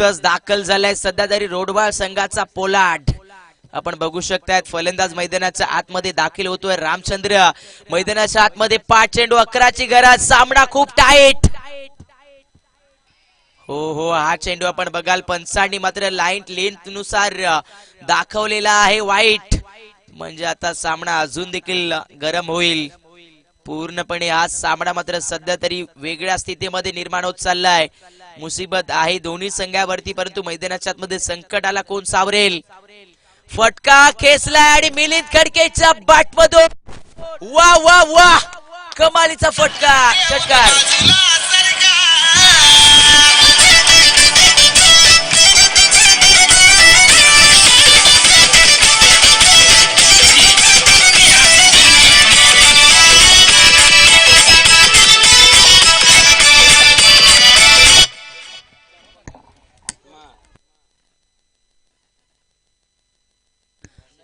नुकतंच दाखल झालाय सध्या तरी रोडवाळ संघाचा पोलाड आपण बघू शकतायत फलंदाज मैदानाच्या आतमध्ये दाखल होतोय रामचंद्र. मैदानाच्या आतमध्ये पाच चेंडू अकराची गरज सामना खूप टाईट. हो हो हा चेंडू आपण बघाल. पंचांनी मात्र लाईन लेंथनुसार दाखवलेला आहे वाईट. म्हणजे आता सामना अजून देखील गरम होईल. पूर्णपणे आज सामना मात्र सध्या तरी वेगळ्या स्थितीमध्ये निर्माण होत चाललाय. मुसीबत आहे दोन्ही संघावरती परंतु मैदानाच्या मध्ये संकटाला कोण सावरेल? फटका खेचलाय आणि मिलिंद खडकेच्या बाटमधून. वा वा वा! कमालीचा फटका षटकार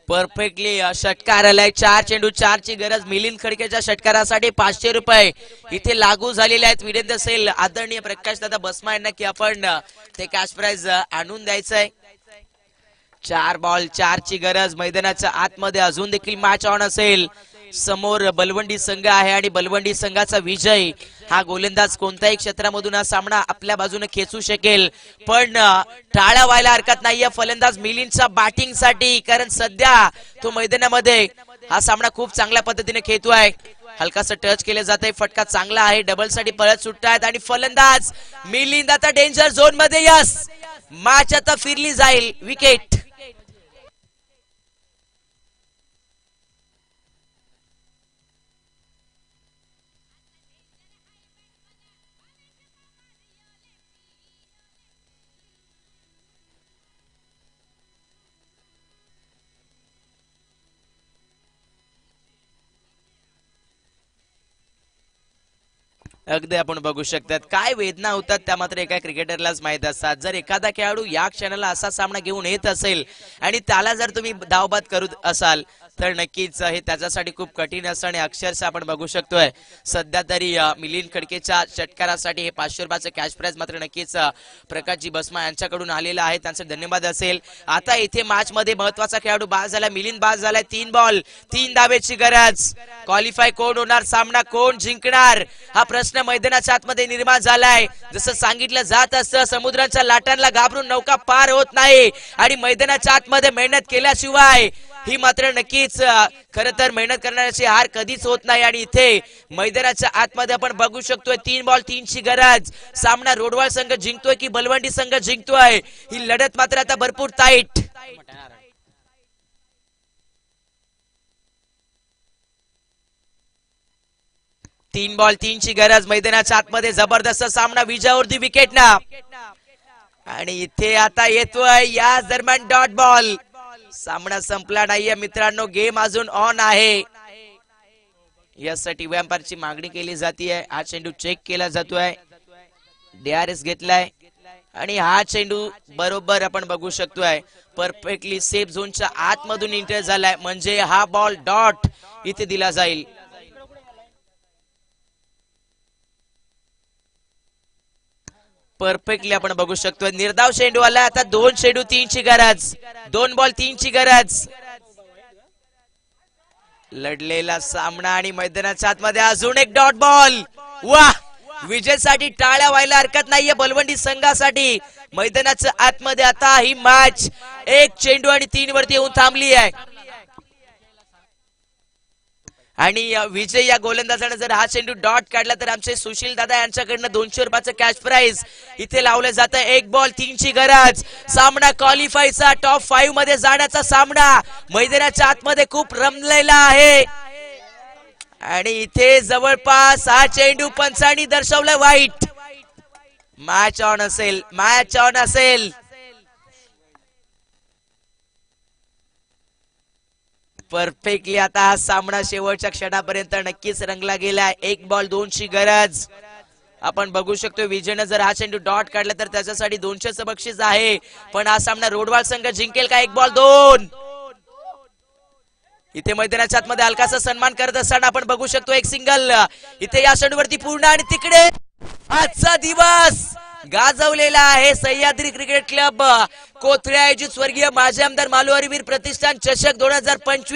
परफेक्टली षटकार आलाय चार चेंडू चार ची गरज मिलिंद खडकेच्या षटकारासाठी पाचशे रुपये. इथे लागू झालेले आहेत विरेंद्र सेल आदरणीय प्रकाश दादा बसमा यांना की आपण ते कॅश प्राइज आणून द्यायचंय. चार बॉल चार ची गरज मैदानाच्या आतमध्ये अजून देखील मॅच ऑन असेल. समोर बलवंडी संघ आहे आणि बलवंडी संघाचा विजय हा गोलंदाज कोणत्याही क्षेत्रामधून हा सामना आपल्या बाजूने खेचू शकेल. पण टाळा व्हायला हरकत नाहीये फलंदाज मिलिंदच्या बॅटिंगसाठी कारण सध्या तो मैदानामध्ये हा सामना खूप चांगल्या पद्धतीने खेळतोय हलकासा टच केले जात आहे फटका चांगला आहे. डबलसाठी परत सुटतायत आणि फलंदाज मिलिंद आता डेंजर झोनमध्ये यस मॅच आता फिरली जाईल. विकेट अगदी आपण बघू शकतात. काय वेदना होतात त्या मात्र एका क्रिकेटरलाच माहीत असतात. जर एखादा खेळाडू या क्षणाला असा सामना घेऊन येत असेल आणि त्याला जर तुम्ही धावबाद करू असाल तर नक्कीच हे त्याच्यासाठी खूप कठीण असतं आणि अक्षरशः आपण बघू शकतोय सध्या तरी मिलिंद खडकेच्या षटकारासाठी हे पाचशे रुपयाचं कॅश प्राईज मात्र नक्कीच प्रकाशजी बसमा यांच्याकडून आलेलं आहे. त्यांचे धन्यवाद असेल. आता इथे मॅच मध्ये महत्त्वाचा खेळाडू बाद झाला मिलिंद बाद झालाय. तीन बॉल तीन धावेची गरज. क्वालिफाय कोण होणार सामना कोण जिंकणार? हा प्रश्न मैदानाच्या आतमध्ये निर्माण झालाय. जसं सांगितलं जात असतं समुद्राच्या लाटांना घाबरून नौका पार होत नाही. आणि मैदानाच्या आतमध्ये मेहनत केल्याशिवाय ही मात्र नक्कीच खर तर मेहनत करण्याची हार कधीच होत नाही. आणि इथे मैदानाच्या आतमध्ये आपण बघू शकतोय तीन बॉल तीनची गरज. सामना रोडवाळ संघ जिंकतोय की बलवंडी संघ जिंकतोय? ही लढत मात्र आता भरपूर टाईट तीन बॉल तीनची गरज. मैदानाच्या आतमध्ये जबरदस्त सामना विजयावरती विकेट ना. आणि इथे आता येतोय या दरम्यान डॉट बॉल. सामना संपला नाहीये मित्रांनो गेम अजून ऑन आहे. यासाठी व्यापारची मागणी केली जाते हा चेंडू चेक केला जातोय. डीआरएस घेतलाय. आणि हा चेंडू बरोबर आपण बघू शकतोय. परफेक्टली सेफ झोनच्या आतमधून इंटर झालाय. म्हणजे हा बॉल डॉट इथे दिला जाईल. परफेक्टली आपण बघू शकतो. निर्धाव चेंडू आला. आता दोन चेंडू तीनची गरज. दोन बॉल तीनची गरज. लढलेला सामना आणि मैदानाच्या आतमध्ये अजून एक डॉट बॉल. वा विजयसाठी टाळ्या व्हायला हरकत नाहीये बलवंडी संघासाठी. मैदानाच्या आतमध्ये आता ही मॅच एक चेंडू आणि तीन वरती येऊन थांबली आहे. आणि विजय या गोलंदाजाने जर हा चेंडू डॉट काढला तर आमचे सुशील दादा यांच्याकडनं दोनशे रुपयाचं कॅश प्राइज इथे लावलं जातं. एक बॉल तीनची गरज. सामना क्वालिफायचा टॉप फाईव्हमध्ये जाण्याचा सामना. मैदानाच्या आतमध्ये खूप रमलेला आहे. आणि इथे जवळपास हा चेंडू पंचाणी दर्शवलं वाईट. मॅच ऑन असेल मॅच ऑन असेल. परफेक्टली आता हा सामना शेवटच्या क्षणापर्यंत नक्कीच रंगला गेला एक बॉल दोनची गरज. आपण बघू शकतो विजयनं जर हा चेंडू डॉट काढला तर त्याच्यासाठी दोनशेच बक्षीस आहे. पण हा सामना रोडवाल संघ जिंकेल का? एक बॉल दोन. इथे मैदानाच्या आतमध्ये हलकासा सन्मान करत असताना आपण बघू शकतो एक सिंगल इथे या चेंडूवरती पूर्ण आणि तिकडे. आजचा दिवस. गाजवलेला आहे सह्याद्री क्रिकेट क्लब. कोथळे आयोजित स्वर्गीय माजी आमदार मालवारीवीर प्रतिष्ठान चषक दोन हजार पंचवीस